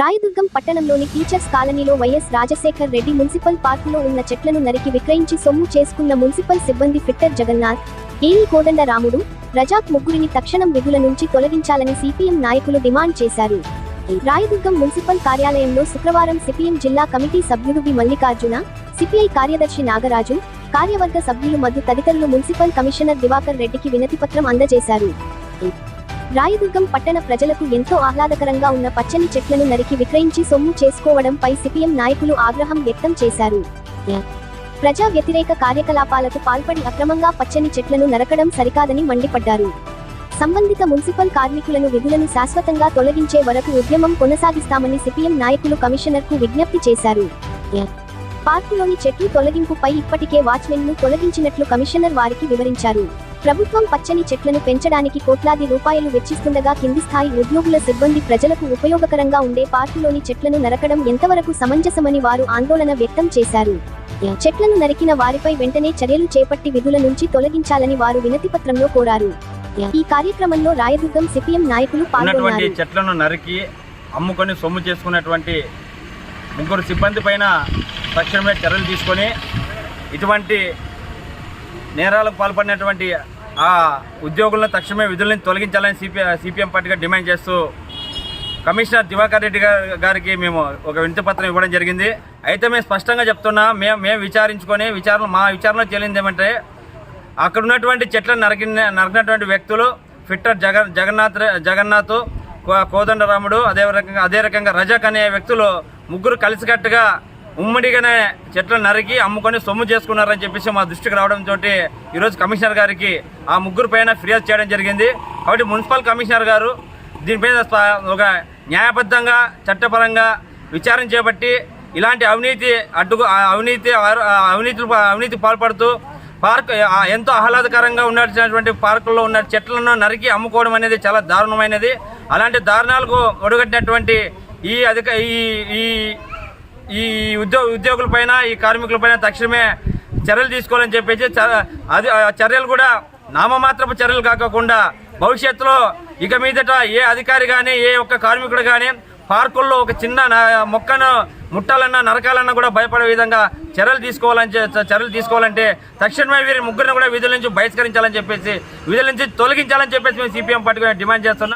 రాయదుర్గం పట్టణంలోని టీచర్స్ కాలనీలో YS Rajasekhar Reddy municipal పార్కులో ఉన్న చెట్లను నరికి విక్రయించి సొమ్ము చేసుకున్న మున్సిపల్ సిబ్బంది ఫిట్టర్ జగన్నాథ్ ఏలి కోదండ రాముడు రజాక్ ముగ్గురిని తక్షణం విధుల నుంచి తొలగించాలని సిపిఎం నాయకులు డిమాండ్ చేశారు. రాయదుర్గం మున్సిపల్ కార్యాలయంలో శుక్రవారం సిపిఎం జిల్లా కమిటీ సభ్యుడు బి మల్లికార్జున సిపిఐ కార్యదర్శి నాగరాజు కార్యవర్గ సభ్యులు మధు తదితరులు మున్సిపల్ కమిషనర్ దివాకర్ రెడ్డికి వినతిపత్రం అందజేశారు. రాయదుర్గం పట్టణ ప్రజలకు ఎంతో ఆహ్లాదకరంగా ఉన్న పచ్చని చెట్లను నరికి విక్రయించి సొమ్ము చేసుకోవడంపై సిపిఎం నాయకులు ఆగ్రహం వ్యక్తం చేశారు. ప్రజా వ్యతిరేక కార్యకలాపాలకు పాల్పడి అక్రమంగా పచ్చని చెట్లను నరకడం సరికాదని మండిపడ్డారు. సంబంధిత మున్సిపల్ కార్మికులను విధులను శాశ్వతంగా తొలగించే వరకు ఉద్యమం కొనసాగిస్తామని సిపిఎం నాయకులు కమిషనర్కు విజ్ఞప్తి చేశారు. పార్కులోని చెట్లు తొలగింపుపై ఇప్పటికే వాచ్మెన్ను తొలగించినట్లు కమిషనర్ వారికి వివరించారు. ప్రభుత్వం పచ్చని చెట్లను పెంచడానికి కోట్లాది రూపాయలు వెచ్చిస్తుండగా కింది స్థాయి ఉద్యోగుల సిబ్బంది ప్రజలకు ఉపయోగకరంగా ఉండే పార్కులోని చెట్లను నరకడం ఎంతవరకు సమంజసమని వారు ఆందోళన వ్యక్తం చేశారు. చెట్లను నరికిన వారిపై వెంటనే చర్యలు చేపట్టి విధుల నుంచి తొలగించాలని వారు వినతిపత్రంలో కోరారు. ఈ కార్యక్రమంలో రాయదుర్గం సిపిఎం నాయకులు పాల్గొన్నారు. చెట్లను నరికి అమ్ముకొని సొమ్ము చేసుకున్నటువంటి ముగ్గురు సిబ్బంది పైన తక్షణమే చర్యలు తీసుకొని ఇటువంటి నేరాలకు పాల్పడినటువంటి ఆ ఉద్యోగులను తక్షణమే విధుల నుంచి తొలగించాలని సిపి సిపిఎం పార్టీగా డిమాండ్ చేస్తూ కమిషనర్ దివాకర్ రెడ్డి గారి- గారికి మేము ఒక వినతి పత్రం ఇవ్వడం జరిగింది. అయితే మేము స్పష్టంగా చెప్తున్నా మేము మేము విచారించుకొని విచారణ మా విచారణలో తేలింది ఏమంటే అక్కడ ఉన్నటువంటి చెట్లను నరికిన నరికినటువంటి వ్యక్తులు ఫిట్టర్ జగన్ జగన్నాథ్ జగన్నాథ్ కో- కోదండరాముడు అదే రకంగా అదే రకంగా రజక్ అనే వ్యక్తులు ముగ్గురు కలిసికట్టుగా ఉమ్మడిగానే చెట్లను నరికి అమ్ముకొని సొమ్ము చేసుకున్నారని చెప్పేసి మా దృష్టికి రావడంతో ఈరోజు కమిషనర్ గారికి ఆ ముగ్గురు పైన ఫిర్యాదు చేయడం జరిగింది. కాబట్టి మున్సిపల్ కమిషనర్ గారు దీనిపైన ఒక న్యాయబద్ధంగా చట్టపరంగా విచారణ చేపట్టి ఇలాంటి అవినీతి అడ్డుకు ఆ అవినీతి అవినీతి అవినీతి పాల్పడుతూ పార్క్ ఎంతో ఆహ్లాదకరంగా ఉన్నటువంటి పార్కుల్లో ఉన్న చెట్లను నరికి అమ్ముకోవడం అనేది చాలా దారుణమైనది. అలాంటి దారుణాలకు ఒడగట్టినటువంటి ఈ అధిక ఈ ఈ ఈ ఉద్యోగ ఉద్యోగులపైన ఈ కార్మికులపైన తక్షణమే చర్యలు తీసుకోవాలని చెప్పేసి చ- అది ఆ చర్యలు కూడా నామమాత్రపు చర్యలు కాకుండా భవిష్యత్తులో ఇక మీదట ఏ అధికారి కానీ ఏ ఒక్క కార్మికుడు కానీ పార్కుల్లో ఒక చిన్న మొక్కను ముట్టాలన్నా నరకాలన్నా కూడా భయపడే విధంగా చర్యలు తీసుకోవాలని చర్యలు తీసుకోవాలంటే తక్షణమే వీరి ముగ్గురిని కూడా విధుల నుంచి బహిష్కరించాలని చెప్పేసి విధుల నుంచి తొలగించాలని చెప్పేసి మేము సిపిఎం పార్టీ డిమాండ్ చేస్తున్నాం.